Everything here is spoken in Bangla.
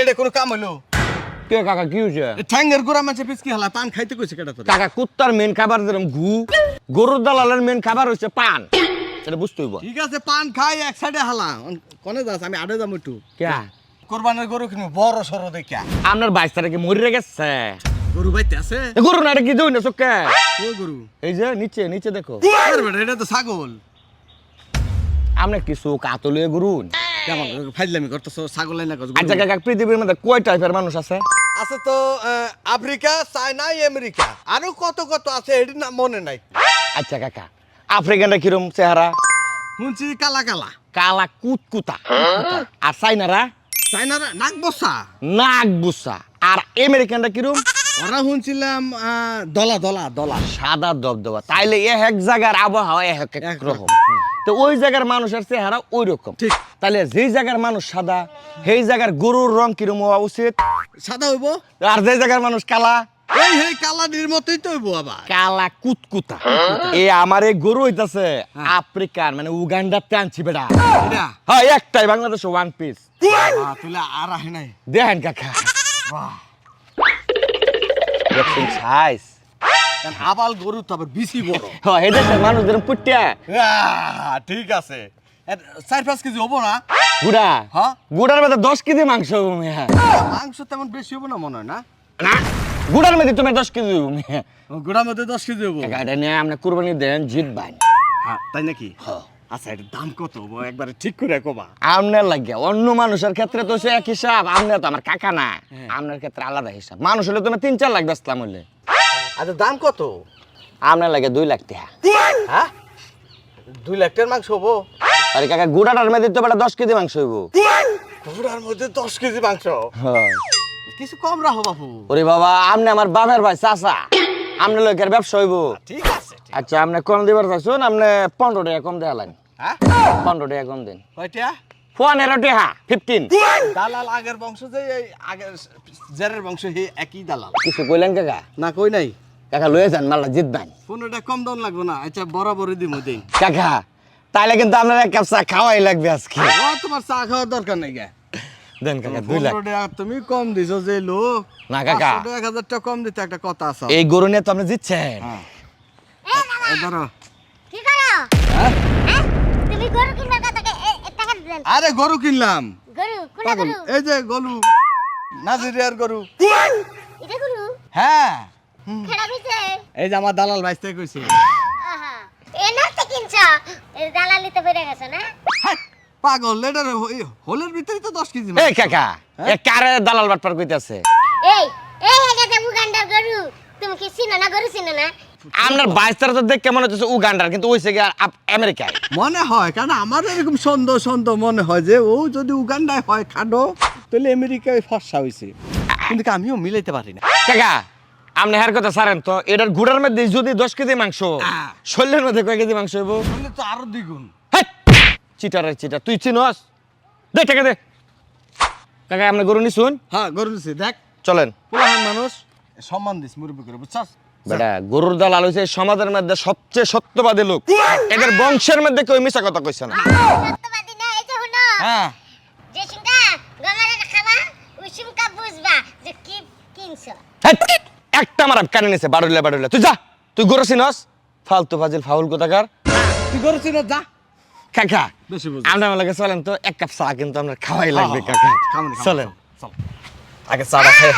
এটা কোনো কাম হলো কে কাকা কি হয়েছে ঠ্যাঙ্গের গোড়া মাছে পিসকি হালা? পান খাইতে কইছে কেটা তোর? কাকা কুত্তার মেন খাবার যেরকম ঘু গরুর দালালের মেন খাবার হচ্ছে পান। সেটা বুঝতে হইব। ঠিক আছে পান খাই এক সাইডে হালা। কোনে যাস? আমি আড়ে যাব একটু। কে? কোরবানের গরু কিনবো বড় সরো দেখিয়া আপনার বাইশ তারিখে মরে গেছে। গরু বাইতে আছে? গরু না এটা কি দই না চোখে? ও গরু? এই যে নিচে নিচে দেখো। এটা তো ছাগল। আপনি কি চোখ আতলে গরুন কেমন? ফাইজলামি করতেছো ছাগল না করছ আচ্ছা কাকা পৃথিবীর মধ্যে কয় টাইপের মানুষ আছে? আছে তো আহ, আফ্রিকা চায়না আমেরিকা। আরও কত কত আছে এটির নাম মনে নাই। আচ্ছা কাকা আফ্রিকানরা কিরম চেহারা? শুনছি কালা কালা। কালা কুতকুতা। আর চাইনারা চায়নারা নাক বসা। নাক বুসা। আর আমেরিকানরা কিরম? ওরা শুনছিলাম আহ, দলা দলা দলা। সাদা দবদবা। তাইলে এক জায়গার আবহাওয়া এক এক রকম। তো ওই জায়গার মানুষের চেহারা ওই রকম ঠিক। তাহলে যেই জায়গার মানুষ সাদা সেই জায়গার গরুর রং কিরম হওয়া উচিত? সাদা হইব? আর যে জায়গার মানুষ কালা? এই হেই কালানির মতোই তো হইব আবার। কালা কুতকুতা। এ আমার এই গরু হইতাছে আফ্রিকার মানে উগান্ডার টানছি বেটা। হ্যাঁ একটাই বাংলাদেশ ওয়ান পিস তুলে আর আহে নাই। দেখেন কাকা। দেখছেন সাইজ আবাল গরু তো আবার বেশি বড়। হ্যাঁ দেশের মানুষদের পুটিয়া ঠিক আছে। চার পাঁচ কেজি হব না? গুড়া? হ্যাঁ? গুড়ার মধ্যে দশ কেজি মাংস হব মিয়া। মাংস তেমন বেশি হব না মনে হয় না? না গুড়ার মধ্যে তুমি দশ কেজি হব মিয়া। ও, মধ্যে দশ কেজি হব? এটা নিয়ে আপনি কুরবানি দেন জিত বাইন হ্যাঁ তাই নাকি? আচ্ছা এটার দাম কত হব? একবারে ঠিক করে কবা। আপনার লাগে অন্য মানুষের ক্ষেত্রে তো সে এক হিসাব আপনার তো আমার কাকা না আপনার ক্ষেত্রে আলাদা হিসাব। মানুষ হলে তুমি তিন চার লাখ বেচলাম হলে আচ্ছা দাম কত? আপনার লাগে দুই লাখ টাকা। হ্যাঁ? দুই লাখ টাকার মাংস হব? আরে কাকা গুড়াটার মধ্যে তো বেটা দশ কেজি মাংস হইব। গোড়ার? মধ্যে দশ কেজি মাংস? হ্যাঁ। কিছু কম রাখো বাবু ওরে বাবা আপনি আমার বাবার ভাই চাচা। আপনার লোকের ব্যবসা হইব। ঠিক আছে আচ্ছা আপনি কম দিবার চাইছুন আপনি পনেরো টাকা কম দেওয়া লাগেন হ্যাঁ? পনেরো টাকা কম দিন। কয়টা? পনেরো টাকা ফিফটিন দালাল আগের বংশ যে আগের জেরের বংশ হে একই দালাল। কিছু কইলেন কাকা? না কই নাই। কাকা লয়ে যান মাল্লা জিতবেন। পনেরোটা কম দাম লাগবে না আচ্ছা বরাবরই দিব দিন। কাকা তাইলে কিন্তু আপনার এক কাপ চা খাওয়াই লাগবে আজকে। তোমার চা খাওয়ার দরকার নাই গে। দেন কাকা দুই লাখ। তুমি কম দিছো যে লোক না, কাকা। এক হাজার টাকা কম দিতে একটা কথা আছে। এই গরু নিয়ে তো আপনি জিতছেন। হ্যাঁ। ধরো। কি করো? হ্যাঁ? হ্যাঁ? তুমি গরু কিনবার কথা কে- এ- এ টাকা দেন। আরে গরু কিনলাম। গরু কোনটা গরু? এই যে গরু। নাজিরিয়ার গরু। এটা গরু? হ্যাঁ। এই যে আমার দালাল বাইসতে কইছে আহা এ নাতে কিনছ এ দালালিতে বেড়ে গেছে না? পাগল হোলের ভিতরে তো দশ কেজি এই কাকা এ কারে দালাল বাটপার কইতাছে? এই এই উগান্ডার গরু। তুমি কি চিনো না গরু চিনো না? আপনার বাইশ তারা তো দেখে মনে হচ্ছে উগান্ডার কিন্তু গিয়ে আমেরিকায়। মনে হয় কারণ আমার এরকম সন্দেহ সন্দেহ মনে হয় যে ও যদি উগান্ডায় হয় খাডো তাহলে আমেরিকায় ফর্সা হয়েছে কিন্তু আমিও মিলাইতে পারি না? কাকা আপনি হার কথা সারেন তো এটার গুড়ার মধ্যে যদি দশ কেজি মাংস আহ। শরীরের মধ্যে কয় কেজি মাংস হইব? তো আরও দ্বিগুণ হেৎ! চিটারের চিটা তুই চিনস? দে টাকা দে। কাকা আপনি গরু নিছুন? হ্যাঁ গরু নিছি দেখ। চলেন। পুরান মানুষ। সম্মান দিস মুরব্বী করে বুঝছাস? বেটা গরুর হইছে এই সমাজের মধ্যে সবচেয়ে সত্যবাদী লোক। এদের বংশের মধ্যে কেউ মিশা কথা কইছে না। সত্যবাদী না এই যে হলো হ্যাঁ। যে সিংকা গমারে খাবা ওই বুঝবা যে কি কিনছ। একটা আমার কানে নিছে বাড়লে বাড়লে তুই যা তুই গরু চিনস? ফালতু ফাজিল ফাউল কোথাকার? তুই গরু চিনস যা। কাকা বেশি বুঝ আমরা আমার লাগে চলেন তো এক কাপ চা কিন্তু আমরা খাওয়াই লাগবে কাকা। চলেন। আগে চাটা খাই